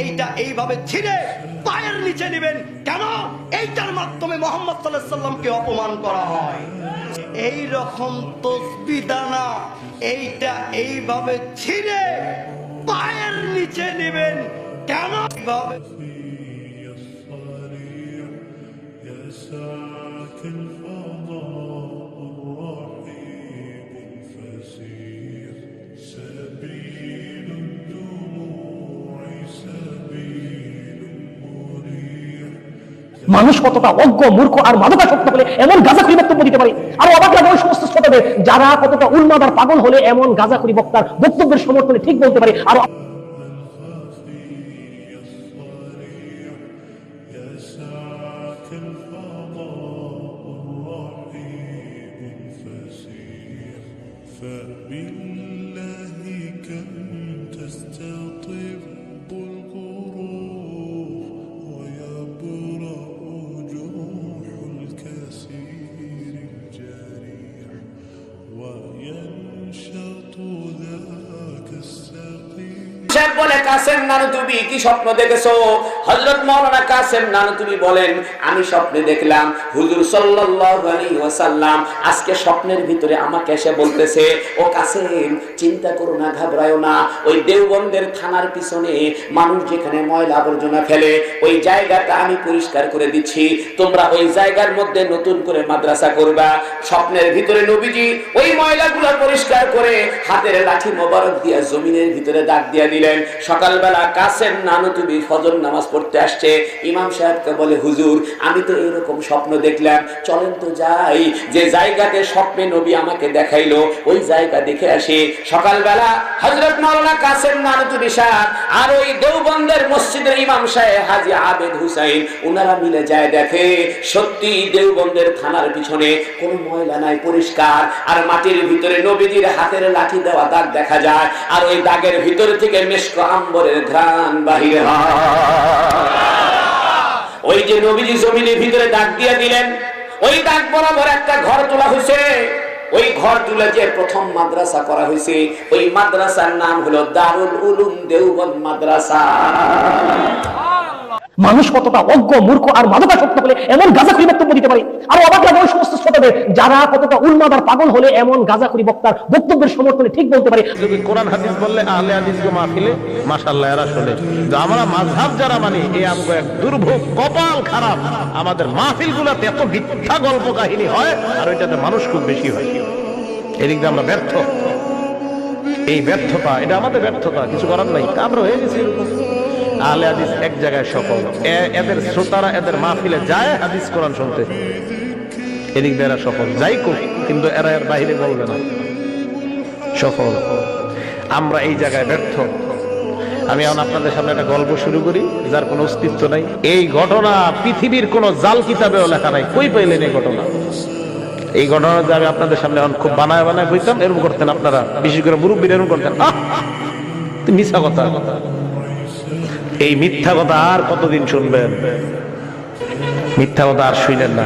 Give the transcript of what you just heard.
এইটা এইভাবে ছিঁড়ে পায়ের নিচে নেবেন কেন এইটার মাধ্যমে মোহাম্মদ সাল্লাহ সাল্লামকে অপমান করা হয় এই রকম তসবি দানা এইটা এইভাবে ছিঁড়ে পায়ের নিচে নেবেন কেন এইভাবে يسعك الفضاء الرحيب الفسيح মানুষ কতটা অজ্ঞ মূর্খ আর মাদকাসক্ত হলে এমন গাঁজাখুরি বক্তব্য দিতে পারে আর অবাক লাগে ওই সমস্ত শ্রোতাদের যারা কতটা উন্মাদ আর পাগল হলে এমন গাঁজাখুরি বক্তার বক্তব্যের সমর্থনে ঠিক বলতে পারে আর يسعك الفضاء الرحيب الفسيح فبالله كم কাসেম নানু, তুমি কি স্বপ্ন দেখেছ? হযরত মাওলানা কাসেম নানু, তুমি বলেন, আমি স্বপ্নে দেখলাম। হুজুর সাল্লাল্লাহু আলাইহি ওয়াসাল্লাম আজকে স্বপ্নের ভিতরে আমাকে এসে বলতেছে, ও কাসেম, চিন্তা করো না, ঘাবড়ায়ো না। ওই দেওবন্দের থানার পিছনে মানুষ যেখানে ময়লা আবর্জনা ফেলে, ওই জায়গাটা আমি পরিষ্কার করে দিচ্ছি। তোমরা ওই জায়গার মধ্যে নতুন করে মাদ্রাসা করবা। স্বপ্নের ভিতরে নবীজি ওই ময়লাগুলো পরিষ্কার করে হাতের লাঠি মোবারক দিয়ে জমিনের ভিতরে দাগ দিয়া দিলেন। সকালবেলা কাসেম নানু তুমি ফজর নামাজ পড়তে আসছে, ইমাম সাহেবকে বলে, হুজুর, আমি তো এরকম স্বপ্ন দেখলাম। চলেন তো যাই। যে জায়গাতে স্বপ্নে নবী আমাকে দেখাইলো, ওই জায়গা দেখে আসি, সকালবেলা হজরত মাওলানা কাসেম নানু তুমি সাহেব আর ওই দেওবন্দের মসজিদের ইমাম সাহেব হাজি আবেদ হুসাইন ওনারা মিলে যায় দেখে, সত্যি দেওবন্দের থানার পিছনে কোনো ময়লা নাই, পরিষ্কার, আর মাটির ভিতরে নবীজির হাতের লাঠি দেওয়া দাগ দেখা যায়, আর ওই দাগের ভিতর থেকে মেশক আম্বরের ঘ্রাণ বাহির ওই যে নবীজি জমিনের ভিতরে দাগ দিয়ে দিলেন, ওই দাগ বরাবর একটা ঘর তোলা হয়েছে। ওই ঘর তুলে যে প্রথম মাদ্রাসা করা হয়েছে, ওই মাদ্রাসার নাম হলো দারুল উলুম দেওবন্দ মাদ্রাসা। মানুষ কতটা অজ্ঞ, মূর্খ আর মাদকাসক্ত হলে এমন গাঁজাখুরি বক্তব্য দিতে পারে। আর শ্রোতাদের যারা কতটা উন্মাদ আর পাগল হলে এমন গাঁজাখুরি বক্তার বক্তব্যের সমর্থনে ঠিক বলতে পারে। যদি কোরআন, হাদিস বললে, আহলে মাশাআল্লাহ, এরা শুনে। যে আমরা মাযহাব যারা এই এক দুর্ভোগ, কপাল খারাপ। আমাদের মাহফিল গুলাতে এত মিথ্যা গল্প কাহিনী হয়, আর ওইটাতে মানুষ খুব বেশি হয়। এদিক দিয়ে আমরা ব্যর্থ। এই ব্যর্থতা, এটা আমাদের ব্যর্থতা, কিছু করার নাই। আমরা হয়ে গেছি। আহলে হাদিস এক জায়গায় সফল। এদের শ্রোতারা এদের মাহফিলে যায়, হাদিস কোরআন শুনতে। এদিক দিয়ে এরা সফল। যাই করুক, কিন্তু এরা এর বাহিরে বলবে না। সফল। আমরা এই জায়গায় ব্যর্থ। আমি এখন আপনাদের সামনে একটা গল্প শুরু করি, যার কোনো অস্তিত্ব নাই। এই ঘটনা পৃথিবীর কোনো জাল কিতাবেও লেখা নাই। কই পাইলেন এই ঘটনা? এই ঘটনা যে আমি আপনাদের সামনে এখন খুব বানায় বানায় বইতাম এরকম করতেন আপনারা। বিশেষ করে মুরব্বীর এরকম করতেন। মিথ্যা কথা। এই মিথ্যা কথা আর কতদিন শুনবেন? মিথ্যা কথা আর শুনেন না।